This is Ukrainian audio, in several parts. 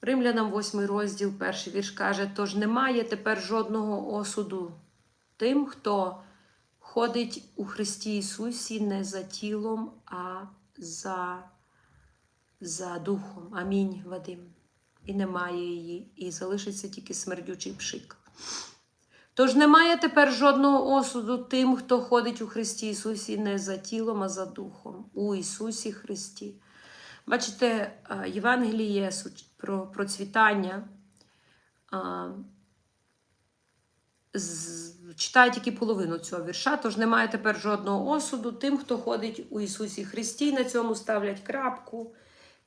Римлянам 8 розділ, перший вірш каже: тож немає тепер жодного осуду тим, хто ходить у Христі Ісусі не за тілом, а за, за духом. Амінь, Вадим. І немає її, і залишиться тільки смердючий пшик. Тож немає тепер жодного осуду тим, хто ходить у Христі Ісусі не за тілом, а за духом, у Ісусі Христі. Бачите, Євангеліє про процвітання читає тільки половину цього вірша, тож немає тепер жодного осуду тим, хто ходить у Ісусі Христі, на цьому ставлять крапку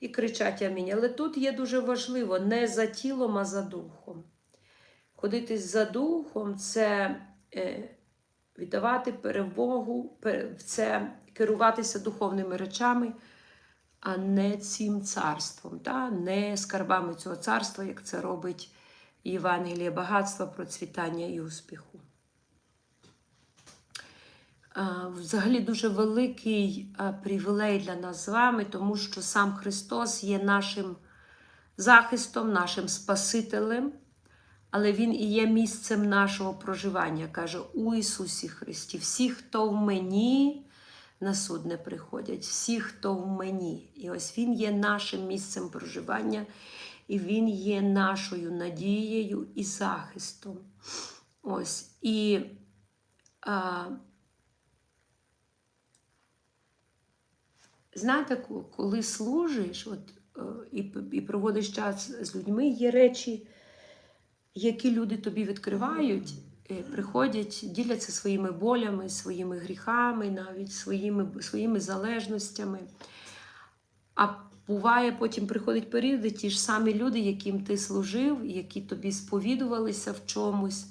і кричать Амінь. Але тут є дуже важливо не за тілом, а за духом. Ходити за духом це е, віддавати перемогу, пе- це керуватися духовними речами, а не цим царством, та? не скарбами цього царства, як це робить Євангеліє багатства, процвітання і успіху. Взагалі дуже великий привілей для нас з вами, тому що сам Христос є нашим захистом, нашим Спасителем, але Він і є місцем нашого проживання, каже у Ісусі Христі. Всі, хто в мені, на суд не приходять, всі, хто в мені. І ось Він є нашим місцем проживання, і Він є нашою надією і захистом. Ось. І а, знаєте, коли служиш от, е, і, і проводиш час з людьми, є речі, які люди тобі відкривають, приходять, діляться своїми болями, своїми гріхами, навіть своїми, своїми залежностями. А буває, потім приходить періоди, ті ж самі люди, яким ти служив, які тобі сповідувалися в чомусь,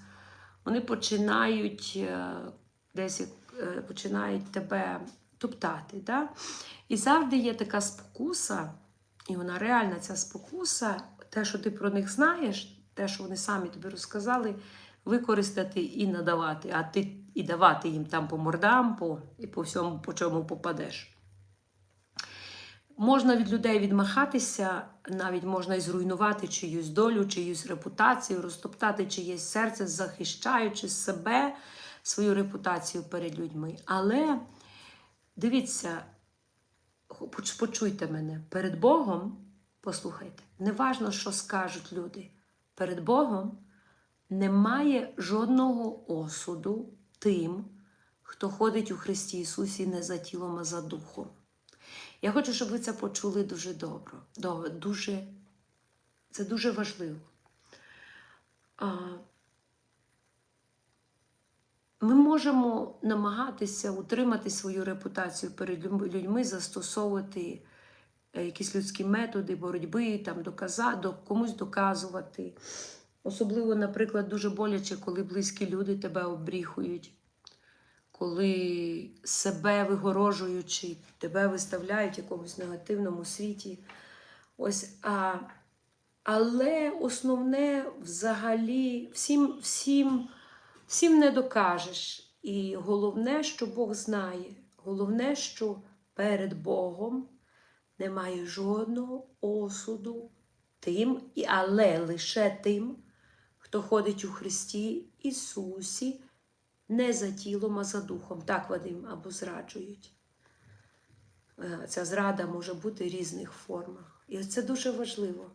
вони починають е, десь е, починають тебе топтати. Да? І завжди є така спокуса, і вона реальна ця спокуса, те, що ти про них знаєш, те, що вони самі тобі розказали, використати і надавати, а ти і давати їм там по мордам, по, і по всьому, по чому попадеш. Можна від людей відмахатися, навіть можна і зруйнувати чиюсь долю, чиюсь репутацію, розтоптати чиєсь серце, захищаючи себе, свою репутацію перед людьми. Але дивіться, почуйте мене, перед Богом, послухайте, неважно, що скажуть люди. Перед Богом немає жодного осуду тим, хто ходить у Христі Ісусі не за тілом, а за духом. Я хочу, щоб ви це почули дуже добре. Дуже, це дуже важливо. Ми можемо намагатися утримати свою репутацію перед людьми- застосовувати е, якісь людські методи боротьби, там, доказа, до, комусь доказувати. Особливо, наприклад, дуже боляче, коли близькі люди тебе обріхують, коли себе вигорожуючи, тебе виставляють в якомусь негативному світі. Ось, а, але основне взагалі всім, всім, всім не докажеш. І головне, що Бог знає, головне, що перед Богом немає жодного осуду тим, але лише тим, хто ходить у Христі Ісусі, не за тілом, а за духом. Так, Вадим, або зраджують. Е, Ця зрада може бути в різних формах. І це дуже важливо.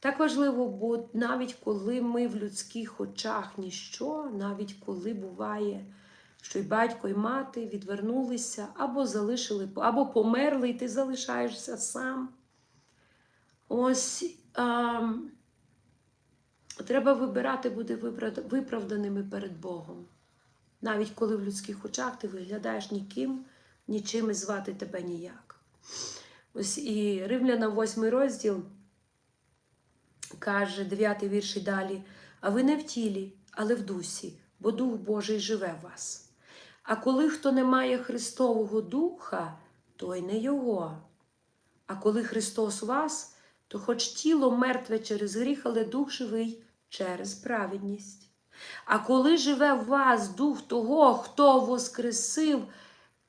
Так важливо, бо навіть коли ми в людських очах ніщо, навіть коли буває, що й батько, і мати відвернулися, або залишили, або померли, і ти залишаєшся сам. Ось треба вибирати виправда- виправданими перед Богом. Навіть коли в людських очах ти виглядаєш ніким, нічим і звати тебе ніяк. Ось і Римляна 8 розділ каже, 9 вірш і далі: А ви не в тілі, але в дусі, бо Дух Божий живе в вас. А коли хто не має Христового Духа, той не Його. А коли Христос вас, то хоч тіло мертве через гріх, але дух живий через праведність. А коли живе в вас дух того, хто воскресив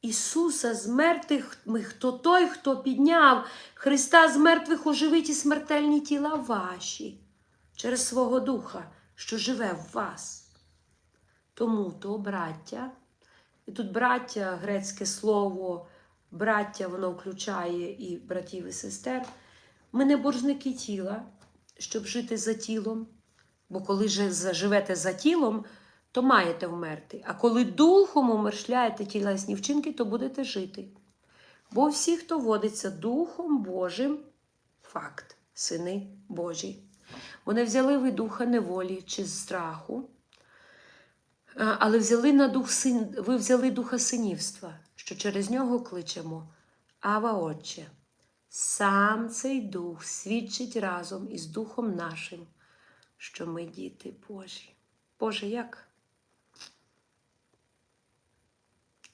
Ісуса з мертвих, хто той, хто підняв Христа з мертвих оживить і смертельні тіла ваші через свого Духа, що живе в вас. Тому то, браття, і тут браття, грецьке слово, браття, воно включає і братів, і сестер. Ми не боржники тіла, щоб жити за тілом. Бо коли же заживете за тілом, то маєте вмерти. А коли духом умершляєте тілесні вчинки, то будете жити. Бо всі, хто водиться Духом Божим, факт, сини Божі. Вони взяли ви духа неволі чи страху, але взяли на дух син, ви взяли духа синівства, що через нього кличемо Ава Отче. Сам цей дух свідчить разом із Духом нашим, що ми діти Божі. Боже, як?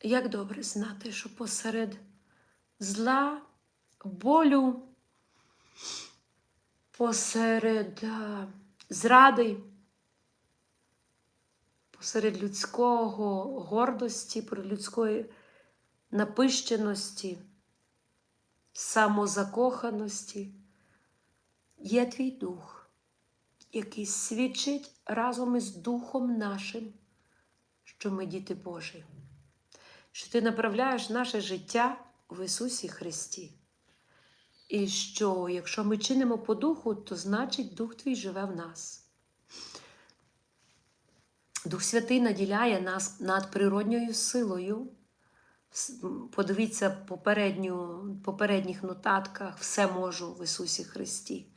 Як добре знати, що посеред зла, болю, посеред зради, посеред людського гордості, людської напищеності, самозакоханості, є твій дух, який свідчить разом із Духом нашим, що ми діти Божі, що ти направляєш наше життя в Ісусі Христі. І що, якщо ми чинимо по духу, то значить Дух Твій живе в нас. Дух Святий наділяє нас надприродньою силою. Подивіться попередню, попередніх нотатках, все можу в Ісусі Христі.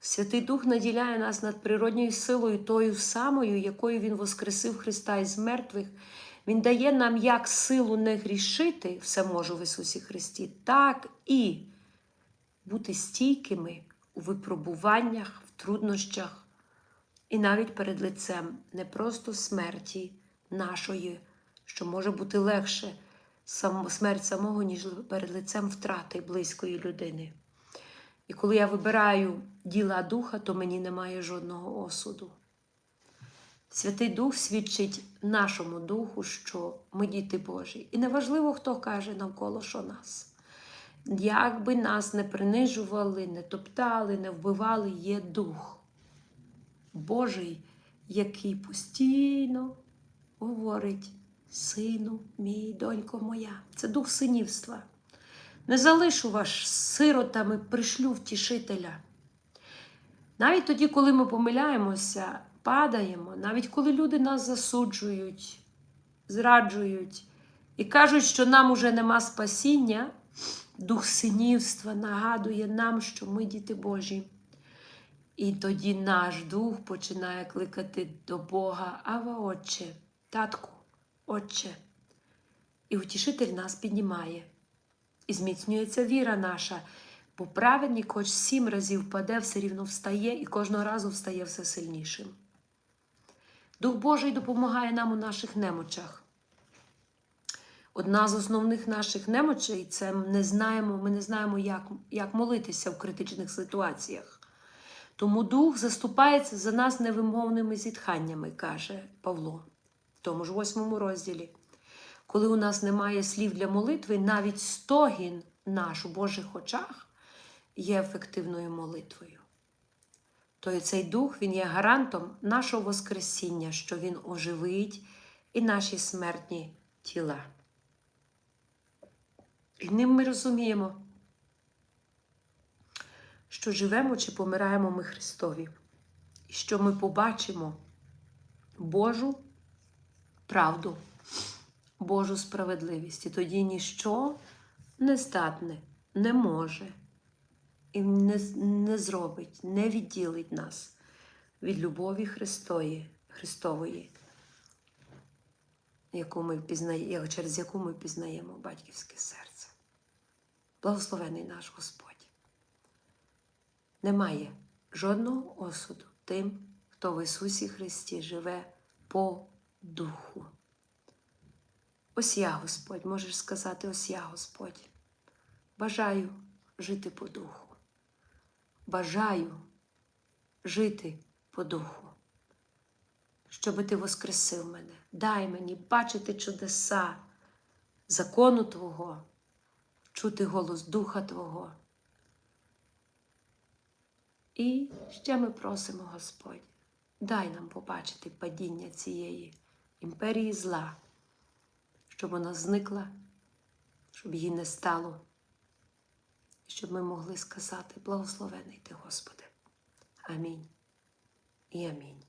Святий Дух наділяє нас надприродньою силою, тою самою, якою Він воскресив Христа із мертвих. Він дає нам як силу не грішити, все можу в Ісусі Христі, так і бути стійкими у випробуваннях, в труднощах і навіть перед лицем не просто смерті нашої, що може бути легше смерть самого, ніж перед лицем втрати близької людини. І коли я вибираю діла духа, то мені немає жодного осуду. Святий Дух свідчить нашому духу, що ми діти Божі. І неважливо, хто каже навколо що нас. Як би нас не принижували, не топтали, не вбивали, є дух Божий, який постійно говорить: Сину, мій, донько моя. Це дух синівства. Не залишу вас сиротами, пришлю втішителя. Навіть тоді, коли ми помиляємося, падаємо, навіть коли люди нас засуджують, зраджують і кажуть, що нам уже нема спасіння, дух синівства нагадує нам, що ми діти Божі. І тоді наш дух починає кликати до Бога, Ава, Отче, Татку, Отче. І утішитель нас піднімає. І зміцнюється віра наша, бо праведник, хоч сім разів паде, все рівно встає і кожного разу встає все сильнішим. Дух Божий допомагає нам у наших немочах. Одна з основних наших немочей це не знаємо, ми не знаємо, як, як молитися в критичних ситуаціях. Тому Дух заступається за нас невимовними зітханнями, каже Павло в тому ж восьмому розділі. Коли у нас немає слів для молитви, навіть стогін наш у Божих очах є ефективною молитвою. То цей дух він є гарантом нашого Воскресіння, що Він оживить і наші смертні тіла. І ним ми розуміємо, що живемо чи помираємо ми Христові, і що ми побачимо Божу правду, Божу справедливість. І тоді ніщо не здатне, не може і не, не зробить, не відділить нас від любові Христої, Христової, яку ми пізнає, через яку ми пізнаємо батьківське серце. Благословений наш Господь. Немає жодного осуду тим, хто в Ісусі Христі живе по духу. Ось я, Господь, можеш сказати, ось я, Господь. Бажаю жити по духу. Бажаю жити по духу, щоб ти воскресив мене. Дай мені бачити чудеса закону Твого, чути голос Духа Твого. І ще ми просимо, Господь, дай нам побачити падіння цієї імперії зла, щоб вона зникла, щоб її не стало, щоб ми могли сказати благословений Ти, Господи. Амінь і амінь.